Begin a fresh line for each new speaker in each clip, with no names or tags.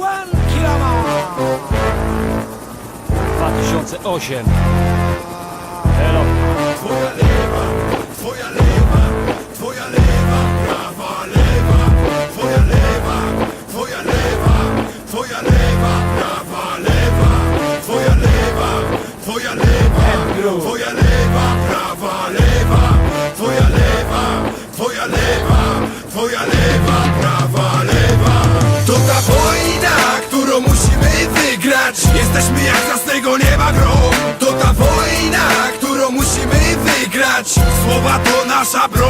Juan Kilama
2008 Elo.
Twoja lewa, twoja lewa, twoja lewa, prawa lewa, twoja lewa, twoja lewa, twoja lewa, prawa lewa, twoja lewa, twoja lewa, twoja lewa, prawa lewa, twoja lewa, twoja lewa, twoja lewa, prawa lewa. Wygrać Jesteśmy jak z jasnego nieba grom To ta wojna, którą musimy wygrać. Słowa to nasza broń,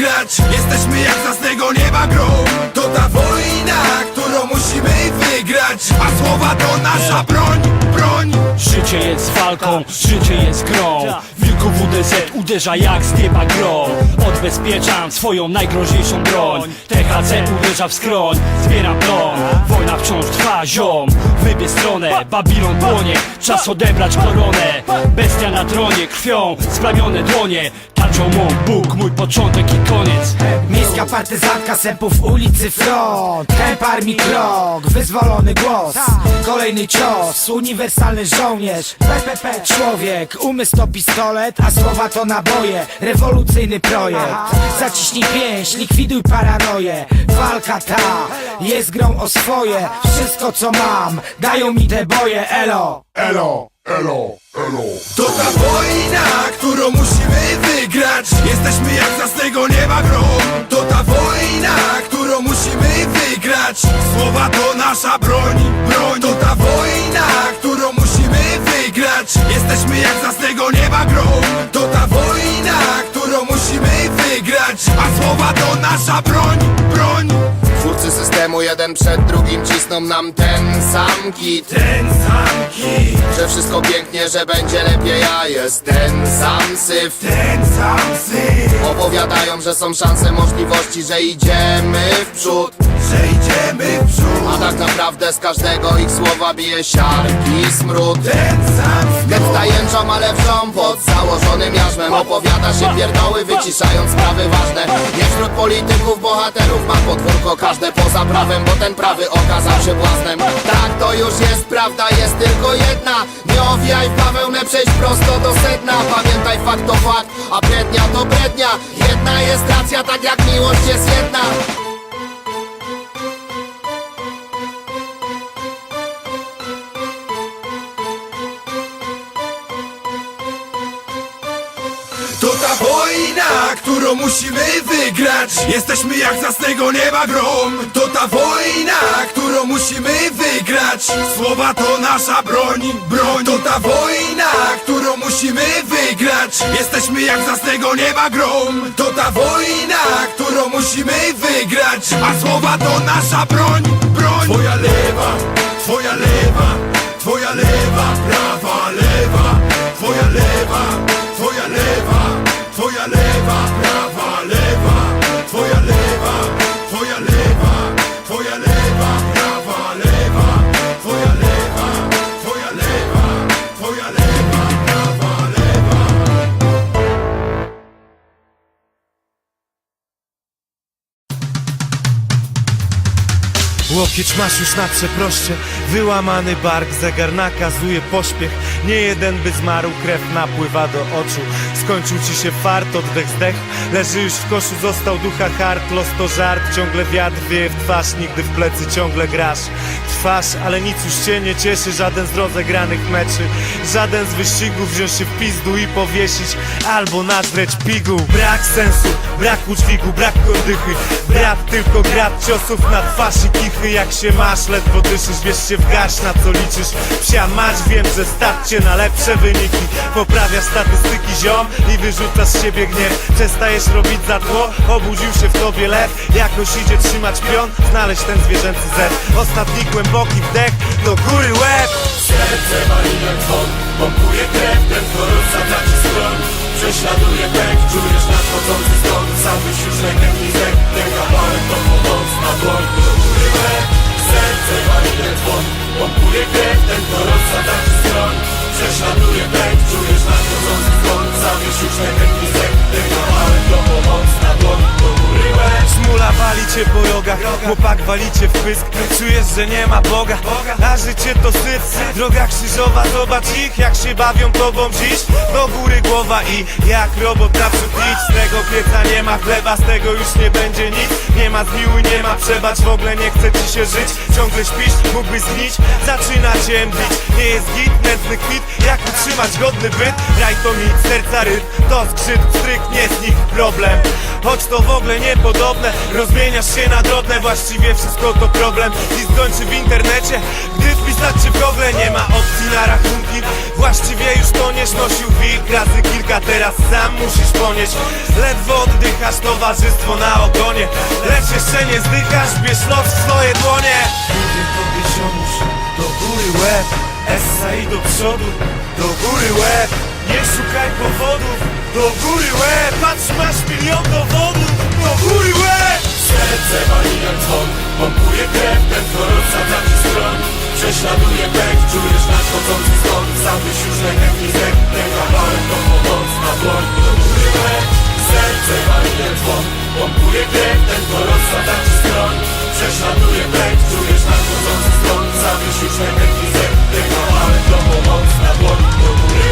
wygrać Jesteśmy jak z jasnego nieba grom To ta wojna, którą musimy wygrać. A słowa to nasza broń, broń.
Życie jest walką, życie jest grą. Wilku WDZ uderza jak z nieba grom Odbezpieczam swoją najgroźniejszą broń. THC uderza w skroń, zbieram plon. Wojna wciąż trwa, ziom. Wybie stronę, Babilon płonie Czas odebrać koronę. Bestia na tronie, krwią splamione dłonie Tarczą mą Bóg, mój początek i koniec.
Miejska partyzantka sępów ulicy front. Kęp armii krok, wyzwolony głos. Kolejny cios, uniwersalny żołnierz. PPP człowiek, umysł to pistolet A słowa to naboje, rewolucyjny projekt. Zaciśnij pięść, likwiduj paranoję. Walka ta jest grą o swoje. Wszystko co mam, dają mi te boje, elo!
Elo, elo, elo. To ta wojna, którą musimy wygrać. Jesteśmy jak z jasnego nieba grom. To ta wojna, którą musimy wygrać. Słowa to nasza broń, broń. To ta wojna, którą musimy wygrać. Jesteśmy jak z jasnego nieba grom. To ta wojna, którą musimy wygrać. A słowa to nasza broń, broń
jeden przed drugim cisną nam ten sam kit.
Ten sam kij,
Że wszystko pięknie, że będzie lepiej, a jest ten sam syf.
Ten sam syf.
Opowiadają, że są szanse, możliwości, że idziemy w przód.
Że idziemy w przód.
A tak naprawdę z każdego ich słowa bije siarki smród.
Ten sam
Getta jęczą, ale wrzą pod założonym jarzmem. Opowiada się pierdoły, wyciszając sprawy ważne. Nie wśród polityków, bohaterów ma podwórko Każde poza prawem, bo ten prawy okazał się błaznem. Tak to już jest, prawda jest tylko jedna. Nie owijaj w bawełnę, przejdź prosto do sedna. Pamiętaj fakt to fakt, a brednia to brednia. Jedna jest racja, tak jak miłość jest jedna
ta wojna, którą musimy wygrać. Jesteśmy jak z jasnego nieba grom. To ta wojna, którą musimy wygrać. Słowa to nasza broń, broń. To ta wojna, którą musimy wygrać. Jesteśmy jak z jasnego nieba grom. To ta wojna, którą musimy wygrać. A słowa to nasza broń, broń. Twoja lewa, twoja lewa Twoja lewa, prawa, lewa. Twoja lewa, twoja lewa Twoja lewa, prawa, lewa. Twoja lewa, twoja lewa Twoja lewa,
Łokieć
Kieć masz już na przeproście. Wyłamany bark, zegar nakazuje pośpiech. Nie jeden by zmarł, krew napływa do oczu. Skończył ci się fart, oddech zdech. Leży już w koszu, został ducha hard Los to żart, ciągle wiatr wieje w twarz Nigdy w plecy ciągle grasz. Trwasz, ale nic już cię nie cieszy. Żaden z rozegranych meczy Żaden z wyścigów. Wziąć się w pizdu i powiesić Albo nadreć pigu Brak sensu, brak udźwigu, brak kordychy Brat tylko grad ciosów na twarz i kichy Jak się masz, ledwo dyszysz, wiesz się w garść na co liczysz. Psia mać, wiem, że stać cię na lepsze wyniki. Poprawiasz statystyki ziom i wyrzucasz z siebie gniew. Przestajesz robić za tło, obudził się w tobie lew. Jakoś idzie trzymać pion, znaleźć ten zwierzęcy zet Ostatni głęboki wdech, do góry łeb po rogach, chłopak wali cię w pysk Czujesz, że nie ma Boga, a życie to syf Droga krzyżowa, zobacz ich, jak się bawią tobą dziś. Do góry głowa i jak robot naprzód idź Z tego pieca nie ma chleba, z tego już nie będzie nic. Nie ma zmiłuj, nie ma przebacz, w ogóle nie chce ci się żyć. Ciągle śpisz, mógłbyś zgnić, zaczyna cię mdlić. Nie jest git, nędzny kwit, jak utrzymać godny byt? Raj to nic, serca rytm, to skrzyp, stryk, nie z nich problem. Choć to w ogóle niepodobne Rozmieniasz się na drobne Właściwie wszystko to problem. I skończy w internecie Gdy wpisać czy w Google Nie ma opcji na rachunki. Właściwie już toniesz Nosił wilk razy kilka Teraz sam musisz ponieść. Ledwo oddychasz Towarzystwo na ogonie. Lecz jeszcze nie zdychasz Bierz los w swoje dłonie. Ziomuś Do góry łeb. Essa i do przodu Do góry łeb. Nie szukaj powodów Do góry łeb Patrz masz milion dowodów. Do góry łeb
Serce wali jak dzwon Pompuje krew, ten rozsadza ci skroń Prześladuje pęk, czujesz nadchodzący skok Sam byś już rękę nizek Ten kawałek to pomoc na dłoń Do góry łeb Serce wali jak dzwon Pompuje krew, ten rozsadza ci skroń Prześladuje pęk, czujesz nadchodzący skok Sam byś już rękę nizek Ten kawałek to pomoc na dłoń Do góry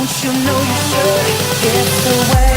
Don't you know you should? get away?